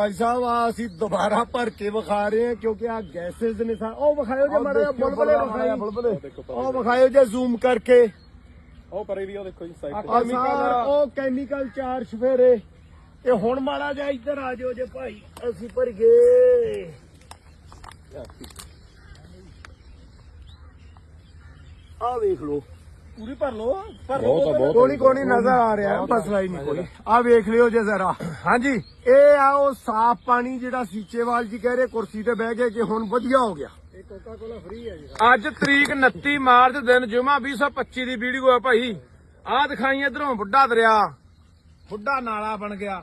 ਭਾਈ ਸਾਹਿਬ ਆ ਅਸੀਂ ਦੁਬਾਰਾ ਭਰ ਕੇ ਵਿਖਾ ਰਹੇ ਹਾਂ ਕਿਉਂਕਿ ਆ ਗੈਸਸ ਨੇ ਸਾ ਉਹ ਵਿਖਾਇਓ ਜੇ ਮਾੜਾ ਜਿਹਾ ਬੁਲਬੁਲੇ ਵਿਖਾਈ। ਉਹ ਵਿਖਾਇਓ ਜੇ ਜ਼ੂਮ ਕਰਕੇ। ਉਹ ਪਰੇ ਵੀ ਉਹ ਦੇਖੋ ਜੀ ਸਾਈਡ ਆ ਸਾਰ ਉਹ ਕੈਮੀਕਲ ਚਾਰ ਸਫੇਰੇ ਤੇ ਹੁਣ ਮਾੜਾ ਜਿਹਾ ਇੱਧਰ ਆ ਜਾਓ ਜੇ ਭਾਈ ਅਸੀਂ ਭਰ ਗਏ। ਆ ਵੇਖ ਲਓ। ਪੂਰੀ ਭਰ ਲਓ। ਭਰ ਬਹੁਤ ਆ, ਬਹੁਤ। ਕੋਣੀ ਕੋਣੀ ਨਜ਼ਰ ਆ ਰਿਹਾ ਮਸਲਾ ਹੀ ਨਹੀਂ ਕੋਈ। ਆ ਵੇਖ ਲਿਓ ਜੇ ਜ਼ਰਾ। ਹਾਂਜੀ ਇਹ ਆ ਉਹ ਸਾਫ਼ ਪਾਣੀ ਜਿਹੜਾ ਸੀਚੇਵਾਲ ਜੀ ਕਹਿ ਰਹੇ ਕੁਰਸੀ ਤੇ ਬਹਿ ਕੇ ਕਿ ਹੁਣ ਵਧੀਆ ਹੋ ਗਿਆ। ਇਹ ਕੋਕਾ ਕੋਲਾ ਫ੍ਰੀ ਹੈ ਜੀ। ਅੱਜ ਤਰੀਕ 29 ਮਾਰਚ ਦਿਨ ਜੁਮਾ 2025 ਦੀ ਵੀਡੀਓ ਆ ਭਾਈ। ਆਹ ਦਿਖਾਈ ਇਧਰੋਂ ਬੁੱਢਾ ਦਰਿਆ। ਬੁੱਢਾ ਨਾਲਾ ਬਣ ਗਿਆ।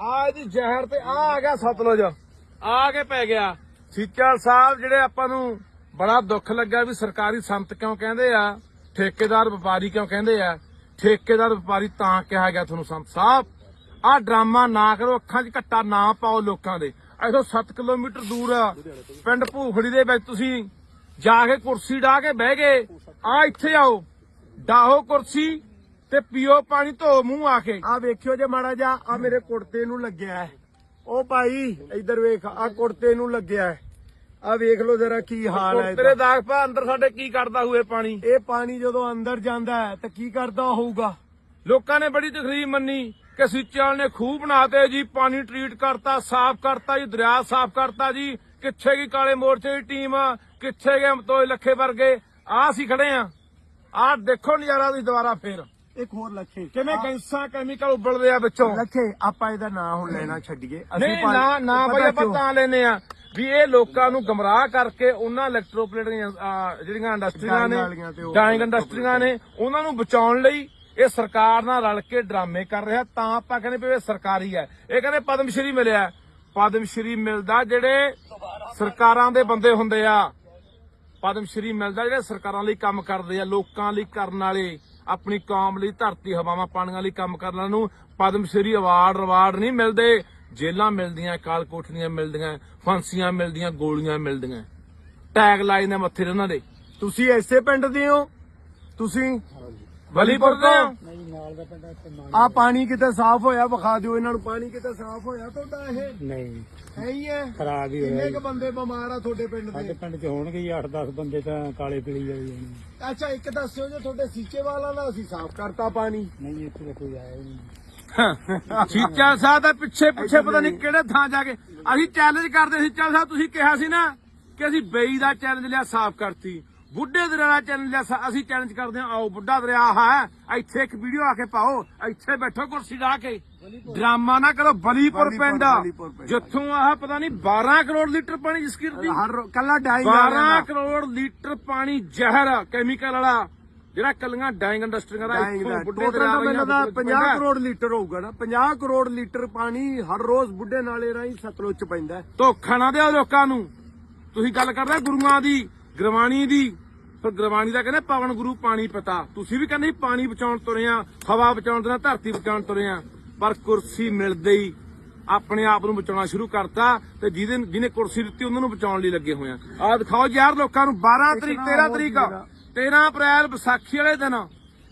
ਆ ਇਹਦੀ ਜ਼ਹਿਰ ਤੇ ਆ ਆ ਗਿਆ ਸਤਲੁਜ। ਆ ਕੇ ਪੈ ਗਿਆ। ਸੀਚਲ ਸਾਹਿਬ ਜਿਹੜੇ ਆਪਾਂ ਨੂੰ ਬੜਾ ਦੁੱਖ ਲੱਗਾ ਵੀ ਸਰਕਾਰੀ ਸੰਤ ਕਿਉਂ ਕਹਿੰਦੇ ਆ ਠੇਕੇਦਾਰ ਵਪਾਰੀ ਕਿਉਂ ਕਹਿੰਦੇ ਆ? ਠੇਕੇਦਾਰ ਵਪਾਰੀ ਤਾਂ ਕਿਹਾ ਗਿਆ ਤੁਹਾਨੂੰ, ਸੰਤ ਸਾਹਿਬ। ਆਹ ਡਰਾਮਾ ਨਾ ਕਰੋ, ਅੱਖਾਂ 'ਚ ਘੱਟਾ ਨਾ ਪਾਓ ਲੋਕਾਂ ਦੇ। ਇਥੋਂ 7 ਕਿਲੋਮੀਟਰ ਦੂਰ ਪਿੰਡ ਭੂਖੜੀ ਦੇ ਵਿੱਚ ਤੁਸੀਂ ਜਾ ਕੇ ਕੁਰਸੀ ਢਾ ਕੇ ਬਹਿ ਗਏ। ਆ ਇੱਥੇ ਆਓ, ਡਾਹੋ ਕੁਰਸੀ ਤੇ ਪੀਓ ਪਾਣੀ, ਧੋ ਮੂੰਹ ਆ ਕੇ। ਆ ਵੇਖਿਓ ਜੇ ਮਾੜਾ ਜਾ ਆ ਮੇਰੇ ਕੁੜਤੇ ਨੂੰ ਲੱਗਿਆ। ਹੈ ਉਹ ਭਾਈ, ਇੱਧਰ ਵੇਖ ਆ ਕੁੜਤੇ ਨੂੰ ਲੱਗਿਆ। ਆ ਵੇਖ ਲਓ ਜਰਾ ਕੀ ਹਾਲ ਹੈ ਤੇਰੇ ਇਹਦਾ। ਦਾਗ ਪਾ ਅੰਦਰ ਸਾਡੇ ਕੀ ਕਰਦਾ ਹੋਏ ਪਾਣੀ? ਇਹ ਪਾਣੀ ਜਦੋਂ ਅੰਦਰ ਜਾਂਦਾ ਹੈ ਤਾਂ ਕੀ ਕਰਦਾ ਹੋਊਗਾ? ਲੋਕਾਂ ਨੇ ਬੜੀ ਤਕਲੀਫ ਮੰਨੀ ਕਿ ਸਿੱਚਾਲ ਨੇ ਖੂਹ ਬਣਾਤੇ ਜੀ ਪਾਣੀ ਟ੍ਰੀਟ ਕਰਤਾ ਸਾਫ਼ ਕਰਤਾ ਜੀ ਦਰਿਆ ਸਾਫ਼ ਕਰਤਾ ਜੀ। ਕਿੱਥੇ ਗਈ ਕਾਲੇ ਮੋਰਚੇ ਦੀ ਟੀਮ ਕਿੱਥੇ ਗਏ ਮਤੋਏ ਲੱਖੇ ਵਰਗੇ? ਆ ਅਸੀਂ ਖੜੇ ਆ। ਆਹ ਦੇਖੋ ਨਜ਼ਾਰਾ ਤੁਸੀਂ ਦੁਬਾਰਾ ਫੇਰ। ਇੱਕ ਹੋਰ ਲੱਖੇ। ਕਿਵੇਂ ਗੈਸਾਂ ਕੈਮੀਕਲ ਉਬਲਦੇ ਆ ਵਿੱਚੋਂ? ਲੱਖੇ ਆਪਾਂ ਇਹਦਾ ਨਾਂ ਹੁਣ ਲੈਣਾ ਛੱਡੀਏ। ਨਹੀਂ ਪਾ- ਨਾ ਨਾ ਪਤਾ ਬਈ ਆਪਾਂ ਕਿਉਂ? ਤਾਂ ਲੈਨੇ ਆ। ਵੀ ਇਹ ਲੋਕਾਂ ਨੂੰ ਗਮਰਾਹ ਕਰਕੇ ਉਹਨਾਂ ਇਲੈਕਟ੍ਰੋਪਲੇਟ ਜਿਹੜੀਆਂ ਇੰਡਸਟਰੀਆਂ ਨੇ ਡਾਈਂਗ ਇੰਡਸਟਰੀਆਂ ਨੇ ਉਹਨਾਂ ਨੂੰ ਬਚਾਉਣ ਲਈ ਇਹ ਸਰਕਾਰ ਨਾਲ ਰਲ ਕੇ ਡਰਾਮੇ ਕਰ ਰਿਹਾ। ਤਾਂ ਆਪਾਂ ਕਹਿੰਦੇ ਵੀ ਸਰਕਾਰੀ ਹੈ। ਇਹ ਕਹਿੰਦੇ ਪਦਮ ਸ਼੍ਰੀ ਮਿਲਿਆ। ਪਦਮ ਸ਼੍ਰੀ ਮਿਲਦਾ ਜਿਹੜੇ ਸਰਕਾਰਾਂ ਦੇ ਬੰਦੇ ਹੁੰਦੇ ਆ। ਪਦਮ ਸ਼੍ਰੀ ਮਿਲਦਾ ਜਿਹੜੇ ਸਰਕਾਰਾਂ ਲਈ ਕੰਮ ਕਰਦੇ ਆ ਲੋਕਾਂ ਲਈ ਕਰਨ ਵਾਲੇ ਆਪਣੀ ਕੌਮ ਲਈ ਧਰਤੀ ਹਵਾਵਾਂ ਪਾਣੀਆਂ ਲਈ ਕੰਮ ਕਰਨ ਵਾਲਿਆਂ ਨੂੰ ਪਦਮ ਸ਼੍ਰੀ ਅਵਾਰਡ ਰਿਵਾਰਡ ਨਹੀਂ ਮਿਲਦੇ। ਜੇਲਾਂ ਮਿਲਦੀਆਂ ਕਾਲ ਕੋਠੀਆਂ ਮਿਲਦੀਆਂ ਫਾਂਸੀਆਂ ਮਿਲਦੀਆਂ ਗੋਲੀਆਂ ਮਿਲਦੀਆਂ। ਟੈਗ ਲਾਈਨ ਨੇ ਮੱਥੇ ਤੇ ਉਹਨਾਂ ਦੇ। ਤੁਸੀਂ ਐਸੇ ਪਿੰਡ ਦੇ ਹੋ? ਤੁਸੀਂ ਬਲੀਪੁਰ ਦੇ ਆ ਆ ਪਾਣੀ ਕਿਤੇ ਸਾਫ਼ ਹੋਇਆ ਵਿਖਾ ਦਿਓ ਇਹਨਾਂ ਨੂੰ। ਪਾਣੀ ਕਿਤੇ ਸਾਫ਼ ਹੋਇਆ ਤੁਹਾਡਾ ਇਹ? ਨਹੀਂ। ਹੈ ਹੀ ਹੈ? ਖਰਾਬ ਹੀ ਕਿੰਨੇ ਹੋਇਆ ਕੁ ਬੰਦੇ ਬਿਮਾਰ ਆ ਤੁਹਾਡੇ ਪਿੰਡ ਸਾਡੇ ਦੇ ਪਿੰਡ 'ਚ ਹੋਣਗੇ ਜੀ 8-10 ਬੰਦੇ ਤਾਂ ਕਾਲੇ ਪੀਲੀ ਵਾਲੀ ਅੱਛਾ ਇੱਕ ਦੱਸਿਓ ਜੇ ਤੁਹਾਡੇ ਸੀਚੇ ਵਾਲਾ ਦਾ ਅਸੀਂ ਸਾਫ਼ ਕਰਤਾ ਪਾਣੀ। ਨਹੀਂ ਇੱਥੇ ਤਾਂ ਕੋਈ ਆਇਆ ਨਹੀਂ। ਸੀਚਾ ਸਾਹਿਬ ਦਾ ਪਿੱਛੇ ਪਿੱਛੇ ਪਤਾ ਨਹੀਂ ਕਿਹੜੇ ਥਾਂ ਜਾ ਕੇ। ਅਸੀਂ ਚੈਲੰਜ ਕਰਦੇ ਸੀ ਸੀਚਾ ਸਾਹਿਬ ਤੁਸੀਂ ਕਿਹਾ ਸੀ ਨਾ ਕਿ ਅਸੀਂ ਬਈ ਦਾ ਚੈਲੰਜ ਲਿਆ ਸਾਫ਼ ਕਰਤੀ। ਬੁੱਢੇ ਦਰਿਆ ਦਾ ਚੈਲੰਜ ਲਿਆ ਅਸੀਂ ਚੈਲੰਜ ਕਰਦੇ ਹਾਂ ਆਓ ਬੁੱਢਾ ਦਰਿਆ ਹੈ ਇੱਥੇ ਇੱਕ ਵੀਡੀਓ ਆ ਕੇ ਪਾਓ ਇੱਥੇ ਬੈਠੋ ਕੁਰਸੀ ਢਾ ਕੇ। ਡਰਾਮਾ ਨਾ ਕਰੋ ਬਲੀਪੁਰ ਪਿੰਡ। ਜਿੱਥੋਂ ਆਹ ਪਤਾ ਨਹੀਂ 12 ਕਰੋੜ ਲੀਟਰ ਪਾਣੀ ਜਿਸ ਕਿਰਦੀ ਹਰ ਕੱਲਾ ਡਾਈਂਗ 12 ਕਰੋੜ ਲੀਟਰ ਪਾਣੀ ਜ਼ਹਿਰ ਕੈਮੀਕਲ ਵਾਲਾ। ਜਿਹੜਾ ਕੱਲੀਆਂ ਡਾਈਂਗ ਇੰਡਸਟਰੀਆਂ ਦਾ ਡਾਈਂਗ ਇੱਥੋਂ ਦਾ ਬੁੱਢੇ ਟੋਟਲ ਦਰਿਆ ਤਾਂ ਰਹੀਆਂ ਮੈਨੂੰ ਵਿੱਚ 50 ਪੈਂਦਾ। ਕਰੋੜ ਲੀਟਰ ਹੋਊਗਾ ਨਾ 50 ਕਰੋੜ ਲੀਟਰ ਪਾਣੀ ਹਰ ਰੋਜ਼ ਬੁੱਢੇ ਨਾਲੇ ਰਾਹੀਂ ਸਤਲੁਜ ਚ ਪੈਂਦਾ ਹੈ। ਧੋਖਾ ਨਾ ਦਿਓ ਲੋਕਾਂ ਨੂੰ। ਤੁਸੀਂ ਗੱਲ ਕਰਦੇ ਗੁਰੂਆਂ ਦੀ ਗੁਰਬਾਣੀ ਦੀ। ਪਰ ਗੁਰਬਾਣੀ ਦਾ ਕਹਿੰਦੇ ਪਵਨ ਗੁਰੂ ਪਾਣੀ ਪਤਾ। ਤੁਸੀਂ ਵੀ ਕਹਿੰਦੇ ਸੀ ਪਾਣੀ ਬਚਾਉਣ ਤੁਰੇ ਆ ਹਵਾ ਬਚਾਉਣ ਤੁਰੇ ਆ ਧਰਤੀ ਬਚਾਉਣ ਤੁਰੇ ਆ। ਪਰ ਕੁਰਸੀ ਮਿਲਦੇ ਹੀ ਆਪਣੇ ਆਪ ਨੂੰ ਬਚਾਉਣਾ ਸ਼ੁਰੂ ਕਰਤਾ ਤੇ ਜਿਹਦੇ ਜਿਹਨੇ ਕੁਰਸੀ ਦਿੱਤੀ ਉਹਨਾਂ ਨੂੰ ਬਚਾਉਣ ਲਈ ਲੱਗੇ ਹੋਏ ਆ। ਦਿਖਾਓ ਯਾਰ ਲੋਕਾਂ ਨੂੰ 12 ਤਰੀਕ 13 ਤਰੀਕ। 13 ਅਪ੍ਰੈਲ ਵਿਸਾਖੀ ਵਾਲੇ ਦਿਨ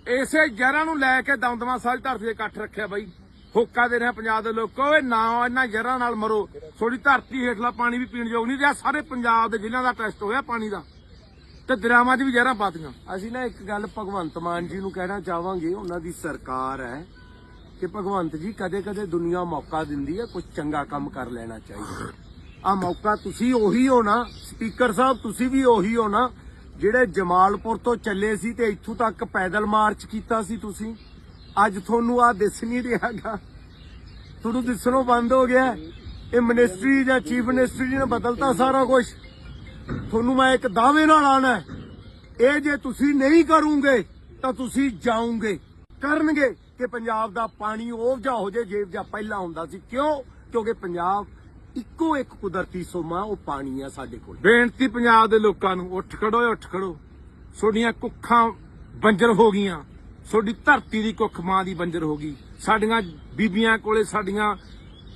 ਇਸੇ ਜ਼ਹਿਰਾਂ ਨੂੰ ਲੈ ਕੇ ਦਮਦਮਾ ਸਾਹਿਬ ਧਰਤੀ ਦੇ ਇਕੱਠ ਰੱਖਿਆ ਬਾਈ। ਹੋਕਾ ਦੇ ਰਿਹਾ ਪੰਜਾਬ ਦੇ ਲੋਕੋ, ਓਏ ਨਾ, ਇਹਨਾਂ ਜ਼ਹਿਰਾਂ ਨਾਲ ਮਰੋ। ਥੋੜੀ ਧਰਤੀ ਹੇਠਲਾ ਪਾਣੀ ਵੀ ਪੀਣ ਯੋਗ ਨਹੀਂ ਰਿਹਾ, ਸਾਰੇ ਪੰਜਾਬ ਦੇ ਜ਼ਿਲ੍ਹਿਆਂ ਦਾ ਟੈਸਟ ਹੋਇਆ ਪਾਣੀ ਦਾ। ਤੇ ਦਰਿਆਵਾਂ 'ਚ ਵੀ ਜ਼ਹਿਰਾਂ ਪਾਤੀਆਂ ਅਸੀਂ ਨਾ ਇੱਕ ਗੱਲ ਭਗਵੰਤ ਮਾਨ ਜੀ ਨੂੰ ਕਹਿਣਾ ਚਾਹਾਂਗੇ, ਉਹਨਾਂ ਦੀ ਸਰਕਾਰ ਹੈ ਕਿ ਭਗਵੰਤ ਜੀ ਕਦੇ-ਕਦੇ ਦੁਨੀਆ ਮੌਕਾ ਦਿੰਦੀ ਹੈ ਕੁਝ ਚੰਗਾ ਕੰਮ ਕਰ ਲੈਣਾ ਚਾਹੀਦਾ। ਆ ਮੌਕਾ ਤੁਸੀਂ ਉਹੀ ਹੋ ਨਾ, ਸਪੀਕਰ ਸਾਹਿਬ, ਤੁਸੀਂ ਵੀ ਉਹੀ ਹੋ ਨਾ ਜਿਹੜੇ ਜਮਾਲਪੁਰ ਤੋਂ ਚੱਲੇ ਸੀ ਤੇ ਇੱਥੋਂ ਤੱਕ ਪੈਦਲ ਮਾਰਚ ਕੀਤਾ ਸੀ ਤੁਸੀਂ, ਅੱਜ ਤੁਹਾਨੂੰ ਆ ਦਿਸ ਨਹੀਂ ਰਿਹਾਗਾ ਤੁਹਾਨੂੰ ਦਿਸਣੋਂ ਬੰਦ ਹੋ ਗਿਆ। ਇਹ ਮਿਨਿਸਟਰੀ ਜਾਂ ਚੀਫ ਮਿਨਿਸਟਰੀ ਨੇ ਬਦਲਤਾ ਸਾਰਾ ਕੁਝ ਤੁਹਾਨੂੰ ਮੈਂ ਇੱਕ ਦਾਅਵੇ ਨਾਲ ਆਣਾ ਇਹ ਜੇ ਤੁਸੀਂ ਨਹੀਂ ਕਰੋਗੇ, ਤਾਂ ਤੁਸੀਂ ਜਾਓਗੇ। ਕਰਨਗੇ ਕਿ ਪੰਜਾਬ ਦਾ ਪਾਣੀ ਉਹ ਜਿਹਾ ਹੋ ਜੇ ਜੇਬ ਜਿਹਾ ਪਹਿਲਾਂ ਹੁੰਦਾ ਸੀ। ਕਿਉਂ? ਕਿਉਂਕਿ ਪੰਜਾਬ ਇੱਕੋ ਇੱਕ ਕੁਦਰਤੀ ਸੋਮਾ ਉਹ ਪਾਣੀ ਆ ਸਾਡੇ ਕੋਲ। ਬੇਨਤੀ ਪੰਜਾਬ ਦੇ ਲੋਕਾਂ ਨੂੰ, ਉੱਠ ਖੜੋ ਉੱਠ ਖੜੋ। ਤੁਹਾਡੀਆਂ ਕੁੱਖਾਂ ਬੰਜਰ ਹੋ ਗਈਆਂ। ਤੁਹਾਡੀ ਧਰਤੀ ਦੀ ਕੁੱਖ ਮਾਂ ਦੀ ਬੰਜਰ ਹੋ ਗਈ। ਸਾਡੀਆਂ ਬੀਬੀਆਂ ਕੋਲੇ, ਸਾਡੀਆਂ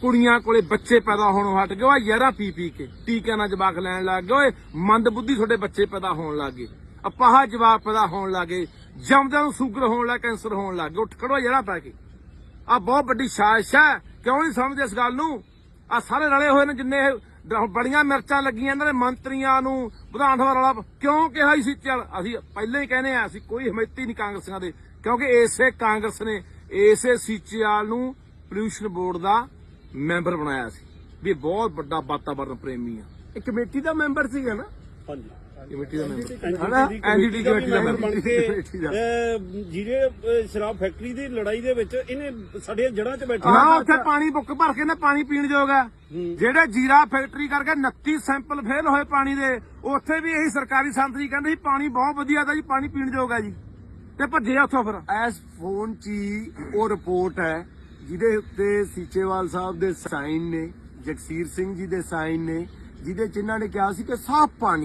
ਕੁੜੀਆਂ ਕੋਲੇ ਬੱਚੇ ਪੈਦਾ ਹੋਣੋਂ ਹਟ ਗਏ। ਓਏ ਯਾਰਾ ਪੀ ਪੀ ਕੇ, ਟੀਕਿਆਂ ਨਾਲ ਜਵਾਕ ਲੈਣ ਲੱਗ ਗਏ। ਓਏ ਮੰਦ ਬੁੱਧੀ ਤੁਹਾਡੇ ਬੱਚੇ ਪੈਦਾ ਹੋਣ ਲੱਗ ਗਏ। ਅਪਾਹ ਜਵਾਕ ਪੈਦਾ ਹੋਣ ਲੱਗ ਗਏ। ਜੰਮਦਿਆਂ ਨੂੰ ਸ਼ੂਗਰ ਹੋਣ ਲੱਗ, ਕੈਂਸਰ ਹੋਣ ਲੱਗ ਗਏ। ਉੱਠ ਖੜੋ, ਯਾਰਾ ਪੈ ਕੇ। ਆ ਬਹੁਤ ਵੱਡੀ ਸਾਜ਼ਿਸ਼ ਹੈ। ਕਿਉਂ ਨਹੀਂ ਸਮਝਦੇ ਇਸ ਗੱਲ ਨੂੰ? ਆ ਸਾਰੇ ਰਲੇ ਹੋਏ ਨੇ ਜਿੰਨੇ ਬੜੀਆਂ ਮਿਰਚਾਂ ਲੱਗੀਆਂ ਇਹਨਾਂ ਦੇ ਮੰਤਰੀਆਂ ਨੂੰ, ਵਿਧਾਨ ਸਭਾ ਵਾਲਾ ਕਿਉਂ ਕਿਹਾ ਸੀ ਚੱਲ ਅਸੀਂ ਪਹਿਲਾਂ ਹੀ ਕਹਿੰਦੇ ਆ ਅਸੀਂ ਕੋਈ ਹਮਾਇਤੀ ਨਹੀਂ ਕਾਂਗਰਸੀਆਂ ਦੇ, ਕਿਉਂਕਿ ਇਸੇ ਕਾਂਗਰਸ ਨੇ ਇਸੇ ਸੀਚੇਵਾਲ ਨੂੰ ਪੋਲਿਊਸ਼ਨ ਬੋਰਡ ਦਾ ਮੈਂਬਰ ਬਣਾਇਆ ਸੀ, ਵੀ ਇਹ ਬਹੁਤ ਵੱਡਾ ਵਾਤਾਵਰਨ ਪ੍ਰੇਮੀ ਆ। ਇਹ ਕਮੇਟੀ ਦਾ ਮੈਂਬਰ ਸੀਗਾ ਨਾ? ਹਾਂਜੀ। ਕਮੇਟੀ ਦਾ ਮੈਂਬਰ ਹਨਾ? NDT ਕਮੇਟੀ ਦਾ ਮੈਂਬਰ ਬਣ ਕੇ ਕਮੇਟੀ ਦਾ। ਅਹ, ਜਿਹੜੇ ਅਹ, ਸ਼ਰਾਬ ਫੈਕਟਰੀ ਦੀ ਲੜਾਈ ਦੇ ਵਿੱਚ ਇਹਨੇ ਸਾਡੇ ਜੜ੍ਹਾਂ 'ਚ ਬੈਠੇ। ਨਾ ਉੱਥੇ ਪਾਣੀ ਬੁੱਕ ਭਰ ਕੇ ਨਾ ਪਾਣੀ ਪੀਣ ਯੋਗ ਹੈ। ਜਿਹੜੇ ਜੀਰਾ ਫੈਕਟਰੀ ਕਰਕੇ 29 ਸੈਂਪਲ ਫੇਲ ਹੋਏ ਪਾਣੀ ਦੇ ਉੱਥੇ ਵੀ ਇਹੀ ਸਰਕਾਰੀ ਸੰਤਰੀ ਕਹਿੰਦੇ ਸੀ ਪਾਣੀ ਬਹੁਤ ਵਧੀਆ ਦਾ ਜੀ ਪਾਣੀ ਪੀਣ ਯੋਗ ਹੈ ਜੀ। ਤੇ ਭੱਜੇ ਉੱਥੋਂ ਫਿਰ। ਐਸ ਫੋਨ 'ਚ ਉਹ ਰਿਪੋਰਟ ਹੈ ਜਿਹਦੇ ਉੱਤੇ ਸੀਚੇਵਾਲ ਸਾਹਿਬ ਦੇ ਸਾਈਨ ਨੇ ਜਗਸੀਰ ਸਿੰਘ ਜੀ ਦੇ ਸਾਈਨ ਨੇ ਜਿਹਦੇ ਚ ਇਹਨਾਂ ਨੇ ਕਿਹਾ ਸੀ ਕਿ ਸਾਫ਼ ਪਾਣੀ